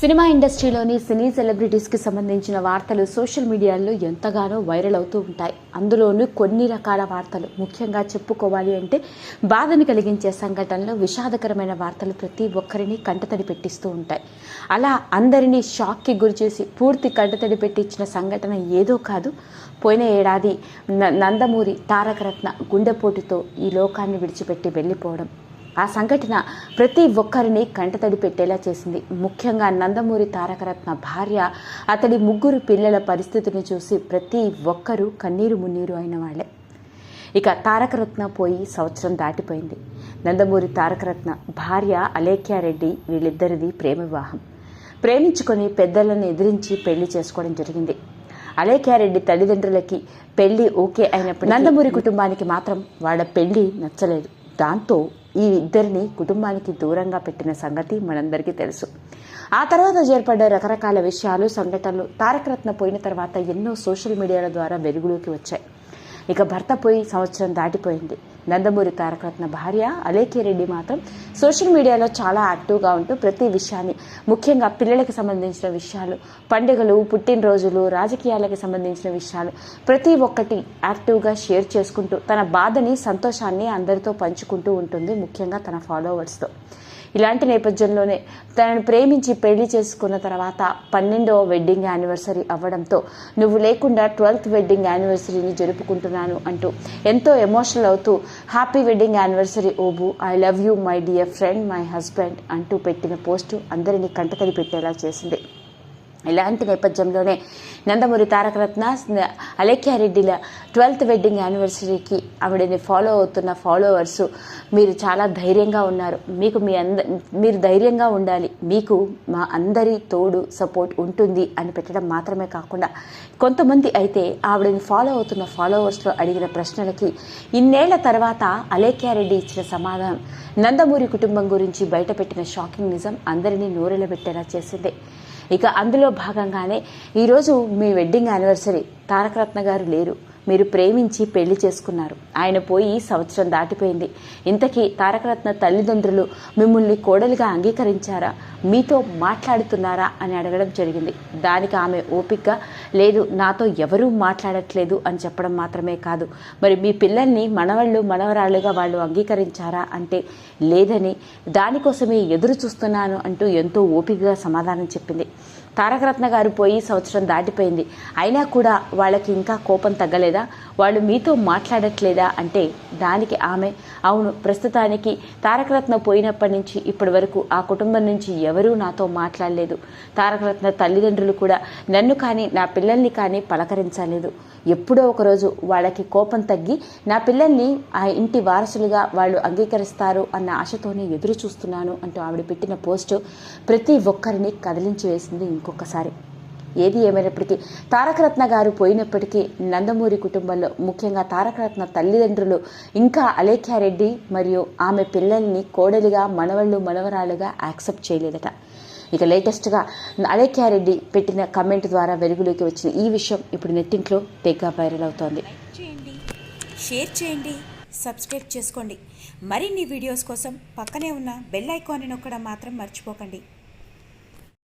Cinema ఇండస్ట్రీలోని సినీ సెలబ్రిటీస్కి సంబంధించిన వార్తలు social మీడియాలో ఎంతగానో వైరల్ అవుతూ ఉంటాయి. అందులోనూ కొన్ని రకాల వార్తలు. ముఖ్యంగా చెప్పుకోవాలి అంటే బాధను కలిగించే సంఘటనలు విషాదకరమైన వార్తలు ప్రతి ఒక్కరిని కంటతడి పెట్టిస్తూ ఉంటాయి. అలా అందరినీ షాక్కి గురిచేసి పూర్తి కంటతడి పెట్టించిన సంఘటన ఏదో కాదు. పోయిన ఏడాది న- నందమూరి తారకరత్న గుండెపోటుతో ఈ లోకాన్ని విడిచిపెట్టి వెళ్ళిపోవడం. ఆ సంఘటన ప్రతి ఒక్కరిని కంటతడి పెట్టేలా చేసింది. ముఖ్యంగా నందమూరి తారకరత్న భార్య అతడి ముగ్గురు పిల్లల పరిస్థితిని చూసి ప్రతి ఒక్కరూ కన్నీరు మున్నీరు అయిన వాళ్ళే. ఇక తారకరత్న పోయి సంవత్సరం దాటిపోయింది. నందమూరి తారకరత్న భార్య అలేఖ్యారెడ్డి వీళ్ళిద్దరిది ప్రేమ వివాహం. ప్రేమించుకొని పెద్దలను ఎదిరించి పెళ్ళి చేసుకోవడం జరిగింది. అలేఖ్యారెడ్డి తల్లిదండ్రులకి పెళ్ళి ఓకే అయినప్పుడు నందమూరి కుటుంబానికి మాత్రం వాళ్ళ పెళ్ళి నచ్చలేదు. దాంతో ఈ ఇద్దరిని కుటుంబానికి దూరంగా పెట్టిన సంగతి మనందరికీ తెలుసు. ఆ తర్వాత ఏర్పడ్డ రకరకాల విషయాలు సంఘటనలు తారకరత్న పోయిన తర్వాత ఎన్నో సోషల్ మీడియాల ద్వారా వెలుగులోకి వచ్చాయి. ఇక భర్త పోయి సంవత్సరం దాటిపోయింది. నందమూరి తారకరత్న భార్య అలేఖ్య రెడ్డి మాత్రం సోషల్ మీడియాలో చాలా యాక్టివ్గా ఉంటూ ప్రతి విషయాన్ని ముఖ్యంగా పిల్లలకు సంబంధించిన విషయాలు పండుగలు పుట్టినరోజులు రాజకీయాలకు సంబంధించిన విషయాలు ప్రతి ఒక్కటి యాక్టివ్గా షేర్ చేసుకుంటూ తన బాధని సంతోషాన్ని అందరితో పంచుకుంటూ ఉంటుంది ముఖ్యంగా తన ఫాలోవర్స్తో ఇలాంటి నేపథ్యంలోనే తనను ప్రేమించి పెళ్ళి చేసుకున్న తర్వాత పన్నెండవ వెడ్డింగ్ యానివర్సరీ అవ్వడంతో నువ్వు లేకుండా ట్వెల్త్ వెడ్డింగ్ యానివర్సరీని జరుపుకుంటున్నాను అంటూ ఎంతో ఎమోషనల్ అవుతూ happy wedding anniversary ఓబు. I love you my dear friend my husband అంటూ పెట్టిన పోస్టు అందరినీ కంటతడి పెట్టేలా చేసింది. ఇలాంటి నేపథ్యంలోనే నందమూరి తారకరత్న అలేఖ్యారెడ్డిల ట్వెల్త్ వెడ్డింగ్ యానివర్సరీకి ఆవిడని ఫాలో అవుతున్న ఫాలోవర్స్ మీరు చాలా ధైర్యంగా ఉన్నారు. మీకు మీ అంద మీరు ధైర్యంగా ఉండాలి. మీకు మా అందరి తోడు సపోర్ట్ ఉంటుంది అని పెట్టడం మాత్రమే కాకుండా కొంతమంది అయితే ఆవిడని ఫాలో అవుతున్న ఫాలోవర్స్లో అడిగిన ప్రశ్నలకి ఇన్నేళ్ళ తర్వాత అలేఖ్యారెడ్డి ఇచ్చిన సమాధానం నందమూరి కుటుంబం గురించి బయటపెట్టిన షాకింగ్ నిజం అందరినీ నోరెలబెట్టేలా చేసింది. ఇక అందులో భాగంగానే ఈరోజు మీ వెడ్డింగ్ యానివర్సరీ తారకరత్న గారు లేరు. మీరు ప్రేమించి పెళ్ళి చేసుకున్నారు. ఆయన పోయి సంవత్సరం దాటిపోయింది. ఇంతకీ తారకరత్న తల్లిదండ్రులు మిమ్మల్ని కోడలిగా అంగీకరించారా? మీతో మాట్లాడుతున్నారా? అని అడగడం జరిగింది. దానికి ఆమె ఓపికగా లేదు నాతో ఎవరూ మాట్లాడట్లేదు అని చెప్పడం మాత్రమే కాదు. మరి మీ పిల్లల్ని మనవళ్ళు మనవరాళ్ళుగా వాళ్ళు అంగీకరించారా అంటే లేదని దానికోసమే ఎదురు చూస్తున్నాను అంటూ ఎంతో ఓపికగా సమాధానం చెప్పింది. తారకరత్న గారు పోయి సంవత్సరం దాటిపోయింది. అయినా కూడా వాళ్ళకి ఇంకా కోపం తగ్గలేదా? వాళ్ళు మీతో మాట్లాడట్లేదా అంటే దానికి ఆమె అవును ప్రస్తుతానికి తారకరత్న పోయినప్పటి నుంచి ఇప్పటి వరకు ఆ కుటుంబం నుంచి ఎవరూ నాతో మాట్లాడలేదు. తారకరత్న తల్లిదండ్రులు కూడా నన్ను కానీ నా పిల్లల్ని కానీ పలకరించలేదు. ఎప్పుడో ఒకరోజు వాళ్ళకి కోపం తగ్గి నా పిల్లల్ని ఆ ఇంటి వారసులుగా వాళ్ళు అంగీకరిస్తారు అన్న ఆశతోనే ఎదురు చూస్తున్నాను అంటూ ఆవిడ పెట్టిన పోస్టు ప్రతి ఒక్కరిని కదిలించి వేసింది ఇంకొకసారి. ఏది ఏమైనప్పటికీ తారకరత్న గారు పోయినప్పటికీ నందమూరి కుటుంబంలో ముఖ్యంగా తారకరత్న తల్లిదండ్రులు ఇంకా అలేఖ్యారెడ్డి మరియు ఆమె పిల్లల్ని కోడలిగా మనవళ్ళు మనవరాలుగా యాక్సెప్ట్ చేయలేదట. ఇక లేటెస్ట్గా అలేఖ్యారెడ్డి పెట్టిన కమెంట్ ద్వారా వెలుగులోకి వచ్చిన ఈ విషయం ఇప్పుడు నెట్టింట్లో తెగ్గా వైరల్ అవుతోంది. చేయండి షేర్ చేయండి సబ్స్క్రైబ్ చేసుకోండి. మరిన్ని వీడియోస్ కోసం పక్కనే ఉన్న బెల్ ఐకాన్ని నొక్కడం మాత్రం మర్చిపోకండి.